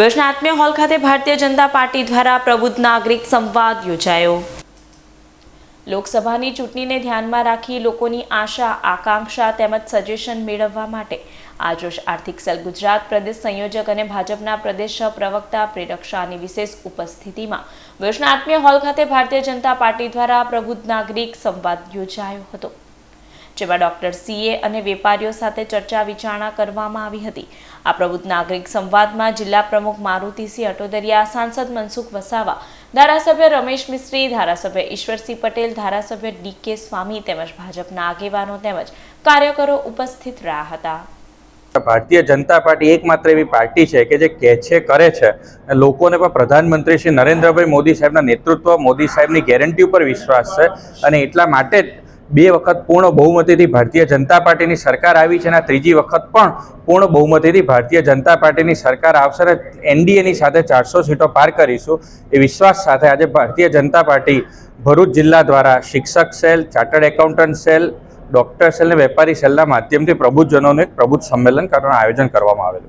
વેશના આત્મીય hall ખાતે Bharatiya Janata party દ્વારા પ્રબુદ્ધ નાગરિક સંવાદ યોજાયો. લોકસભાની ચૂંટણીને ધ્યાનમાં રાખી લોકોની આશા, આકાંક્ષા તેમજ સજેશન મેળવવા માટે આજરોજ આર્થિક સેલ ગુજરાત પ્રદેશ સંયોજક અને ભાજપના પ્રદેશ પ્રવક્તા પ્રેરક શાહની વિશેષ ઉપસ્થિતિમાં વેશના આત્મીય હોલ ખાતે ભારતીય જનતા પાર્ટી દ્વારા પ્રબુદ્ધ નાગરિક સંવાદ યોજાયો હતો. જેમાં ડોક્ટર સીએ અને વેપારીઓ સાથે ચર્ચા વિચારણા કરવામાં આવી હતી. આ પ્રબુદ્ધ નાગરિક સંવાદમાં જિલ્લા પ્રમુખ મારુતિસિંહ અટોદરિયા, સાંસદ મનસુખ વસાવા, ધારાસભ્ય રમેશ મિસ્ત્રી, ધારાસભ્ય ઈશ્વરસિંહ પટેલ, ધારાસભ્ય ડી કે સ્વામી તેમજ ભાજપના આગેવાનો તેમજ કાર્યકરો ઉપસ્થિત રહ્યા હતા. ભારતીય જનતા પાર્ટી એકમાત્ર એવી પાર્ટી છે કે જે કહે છે, કરે છે. લોકોને પણ પ્રધાનમંત્રી શ્રી નરેન્દ્રભાઈ મોદી સાહેબના નેતૃત્વ, મોદી સાહેબની ગેરંટી ઉપર વિશ્વાસ છે અને એટલા માટે જ બે વખત પૂર્ણ બહુમતીથી ભારતીય જનતા પાર્ટીની સરકાર આવી છે અને ત્રીજી વખત પણ પૂર્ણ બહુમતીથી ભારતીય જનતા પાર્ટીની સરકાર આવશે અને એનડીએની સાથે ચારસો સીટો પાર કરીશું. એ વિશ્વાસ સાથે આજે ભારતીય જનતા પાર્ટી ભરૂચ જિલ્લા દ્વારા શિક્ષક cell, chartered accountant cell, doctor cell અને વેપારી સેલના માધ્યમથી પ્રબુદ્ધજનોનું એક પ્રબુદ્ધ સંમેલન કરવાનું આયોજન કરવામાં આવેલું